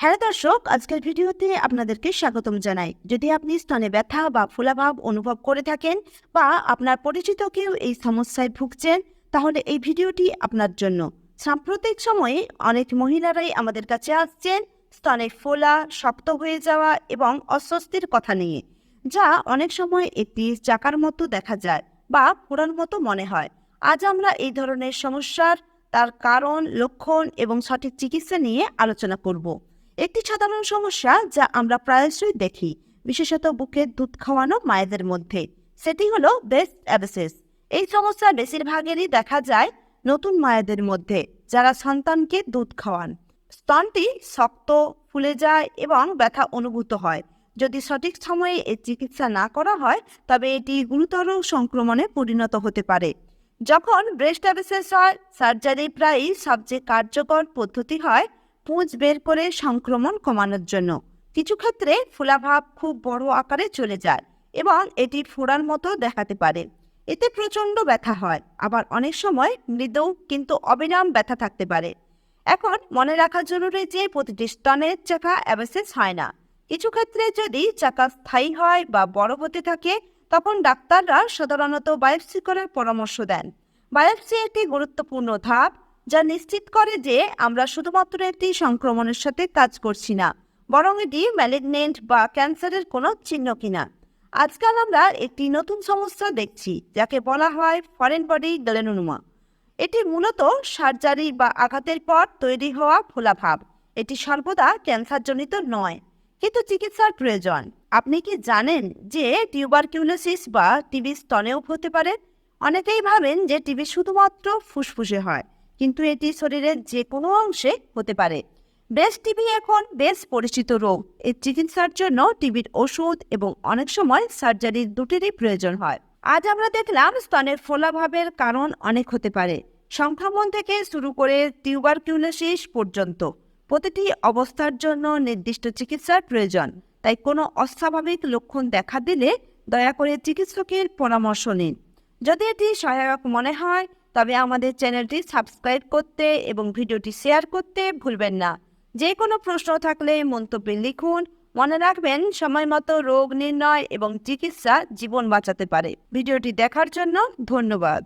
Hello দর্শক, আজকের ভিডিওতে আপনাদেরকে স্বাগতম জানাই। যদি আপনি স্তনে ব্যথা বা ফুলাভাব অনুভব করে থাকেন বা আপনার পরিচিত কেউ এই সমস্যায় ভুগছেন, তাহলে এই ভিডিওটি আপনার জন্য। সাম্প্রতিক সময়ে অনেক মহিলারাই আমাদের কাছে আসছেন, স্তনে ফোলা, শক্ত হয়ে যাওয়া এবং অস্বস্তির কথা নিয়ে, যা অনেক সময় একটি চাকার মতো দেখা যায় বা ফোড়ার মতো মনে হয়। আজ আমরা এই ধরনের সমস্যার তার কারণ, লক্ষণ এবং সঠিক চিকিৎসা নিয়ে আলোচনা করব। একটি সাধারণ সমস্যা যা আমরা প্রায়শই দেখি, বিশেষত বুকের দুধ খাওয়ানো মায়েদের মধ্যে। সেটি হলো ব্রেস্ট অ্যাবেসিস। এই সমস্যা বেশিরভাগেরই দেখা যায় নতুন মায়েদের মধ্যে, যারা সন্তানকে দুধ খাওয়ান। স্তনটি শক্ত, ফুলে যায় এবং ব্যথা অনুভূত হয়। যদি সঠিক সময়ে এর চিকিৎসা না করা হয়, তবে এটি গুরুতর সংক্রমণে পরিণত হতে পারে। যখন ব্রেস্ট অ্যাবেসিস হয়, সার্জারি প্রায়ই সবচেয়ে কার্যকর পদ্ধতি হয় পুঁজ বের করে সংক্রমণ কমানোর জন্য। কিছু ক্ষেত্রে ফুলাভাব খুব বড় আকারে চলে যায় এবং এটি ফোড়ার মতো দেখাতে পারে। এতে প্রচণ্ড ব্যথা হয়। আবার অনেক সময় মৃদু কিন্তু অবিরাম ব্যথা থাকতে পারে। এখন মনে রাখা জরুরি যে প্রতিটি স্তনের চাকা অ্যাবেসিস হয় না। কিছু ক্ষেত্রে যদি চাকা স্থায়ী হয় বা বড় হতে থাকে, তখন ডাক্তাররা সাধারণত বায়োপসি করার পরামর্শ দেন। বায়োপসি একটি গুরুত্বপূর্ণ ধাপ। যা নিশ্চিত করে যে আমরা শুধুমাত্র একটি সংক্রমণের সাথে কাজ করছি না, বরং এটি ম্যালিগনেন্ট বা ক্যান্সারের কোনো চিহ্ন কিনা। আজকাল আমরা একটি নতুন সমস্যা দেখছি, যাকে বলা হয় ফরেন বডি গ্যালেনোমা এটি মূলত সার্জারি বা আঘাতের পর তৈরি হওয়া ফোলাভাব এটি সর্বদা ক্যান্সারজনিত নয়, কিন্তু চিকিৎসার প্রয়োজন। আপনি কি জানেন যে টিউবারকিউলোসিস বা টিবি স্তনেও হতে পারে? অনেকেই ভাবেন যে টিবি শুধুমাত্র ফুসফুসে হয়। কিন্তু এটি শরীরের যে কোনো অংশে হতে পারে। ব্রেস্ট টিবি এখন বেশ পরিচিত রোগ। এর চিকিৎসার জন্য টিবির ওষুধ এবং অনেক সময় সার্জারির দুটিরই প্রয়োজন হয়। আজ আমরা দেখলাম স্তনের ফোলাভাবের কারণ অনেক হতে পারে। সংক্রমণ থেকে শুরু করে টিউবারকিউলোসিস পর্যন্ত প্রতিটি অবস্থার জন্য নির্দিষ্ট চিকিৎসার প্রয়োজন। তাই কোনো অস্বাভাবিক লক্ষণ দেখা দিলে দয়া করে চিকিৎসকের পরামর্শ নিন। যদি এটি সহায়ক মনে হয় তবে আমাদের চ্যানেলটি সাবস্ক্রাইব করতে এবং ভিডিওটি শেয়ার করতে ভুলবেন না। যে কোনো প্রশ্ন থাকলে মন্তব্যে লিখুন। মনে রাখবেন, সময় মতো রোগ নির্ণয় এবং চিকিৎসা জীবন বাঁচাতে পারে। ভিডিওটি দেখার জন্য ধন্যবাদ।